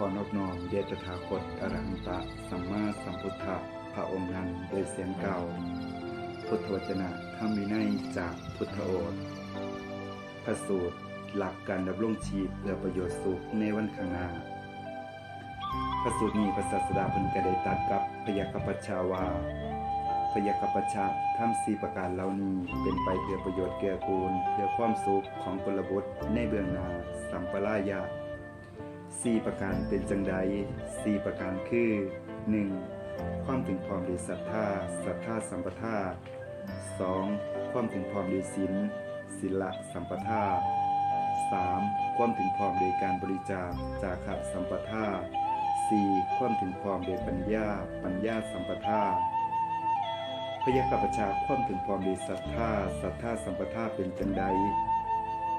ขอนอบน้อมเดชตถาคตอรหันตะสัมมาสัมพุทธะพระองค์นั้นโดยเสียงเก่า พุทธวจนะธรรมวินัยจากพุทธโอษฐ์พระสูตรหลักการดำรงชีพเพื่อประโยชน์สุขในวันข้างหน้าพระสูตรนี้พระศาสดาเพิ่นก็ได้ตัดกับพยาคปปชาว่าพยาคัปปชาทำสีประการเหล่านี้เป็นไปเพื่อประโยชน์แก่กูล เพื่อความสุขของพลบุตรในเบื้องหน้าสัมปรายะ สี่ประการเป็นจังใดสี่ประการคือ 1. ความถึงพร้อมด้วยศรัทธาศรัทธาสัมปทา 2. ความถึงพร้อมด้วยศีลศีละสัมปทา 3. ความถึงพร้อมโดยการบริจาคจาคะสัมปทา 4. ความถึงพร้อมโดยปัญญา ปัญญาสัมปทาพยากัปชาความถึงพร้อมโดยศรัทธาศรัทธาสัมปทาเป็นจังใด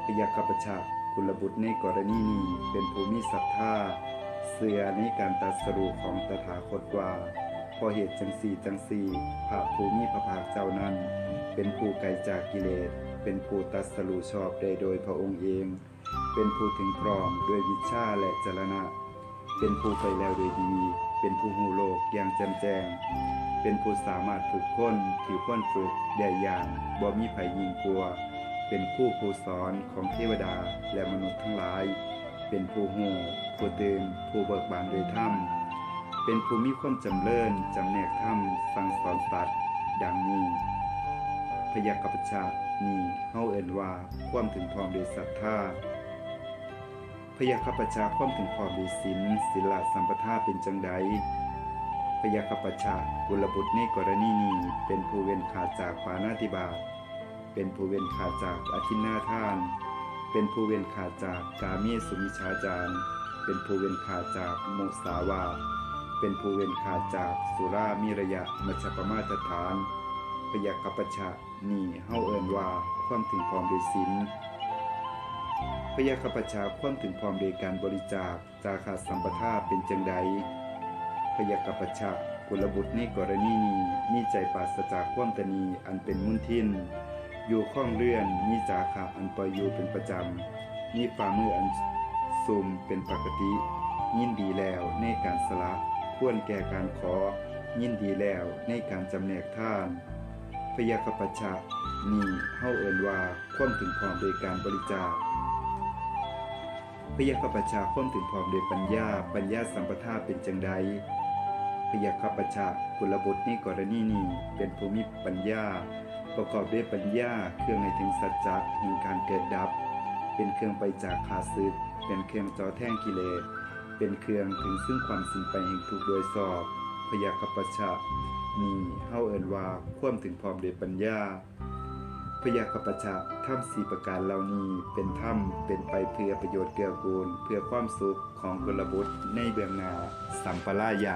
พยากัปชา กุลบุตรในกรณีนี้เป็นภูมิศรัทธาเสือในการตรัสรูของตถาคตว่าพอเหตุจังสี่จังสี่พระภูมิพระภาคเจ้านั้น เป็นผู้ไกลจากกิเลส เป็นผู้ตรัสรูชอบได้โดยพระองค์เอง เป็นผู้ถึงพร้อมด้วยวิชาและจรณะ เป็นผู้ไปแล้วโดยดี เป็นผู้หูโลกอย่างแจ่มแจ้ง เป็นผู้สามารถฝึกคนที่ควรฝึกได้อย่างบ่มีไผยิงกลัว เป็นผู้ผู้สอนของเทวดาและมนุษย์ทั้งหลาย เป็นผู้หูผู้ตื่นผู้เบิกบานโดยธรรม เป็นผู้มีความจำเริญจำแนกธรรมสั่งสอนสัตว์ดังนี้พยากัปชานี่เฮาเอิ้นว่าความถึงพร้อมโดยศรัทธาพยาคัปชาความถึงพร้อมด้วยศีลศีลสัมปทาเป็นจังใดพยาคัปปชากุลบุตรในกรณีนี้เป็นผู้เว้นขาดจากปานาติบาต เป็นผู้เว้นขาดจากอธินาทาน เป็นผู้เว้นขาดจากกาเมสุมิชาจารเป็นผู้เว้นขาดจากมุสาวาเป็นผู้เว้นขาดจากสุรามิระยะมัชปมาตฐานพยาคัปชานี่เฮาเอินว่าความถึงพร้อมด้วยศีลพยาคปชาความถึงพร้อมโดยการบริจาคจาขาสัมปทาเป็นจังใดพยาคปชากุลบุตรในกรณีนี้มีใจปราศจากความตนีอันเป็นมุนทิน อยู่ข้องเลื่อนมีจาขาอันปล่อยอยู่เป็นประจำมีฝ่ามืออันซุมเป็นปกติ ยินดีแล้วในการสละควรแก่การขอ ยินดีแล้วในการจำแนกท่าน พยาคปปชานี่เฮาเอินว่าความถึงพร้อมโดยการบริจาคพยาคปปชาความถึงพร้อมโดยปัญญา ปัญญาสัมปทาเป็นจังใดพยาคัปชากุลบุตรในกรณีนี้เป็นภูมิปัญญา ประกอบด้วยปัญญาเครื่องให้ถึงสัจจะแห่งการเกิดดับ เป็นเครื่องไปจากขาศึก เป็นเครื่องจอแท่งกิเลส เป็นเครื่องถึงซึ่งความสิ้นไปแห่งทุกโดยสอบ พยาคปชานี่เฮาเอินว่าควมถึงพร้อมด้วยปัญญา พยาคปปชะถ้ำสี่ประการเหล่านี้เป็นถ้ำเป็นไปเพื่อประโยชน์เกื้อกูล เพื่อความสุขของกุลบุตรในเบื้องหน้าสัมปรายะ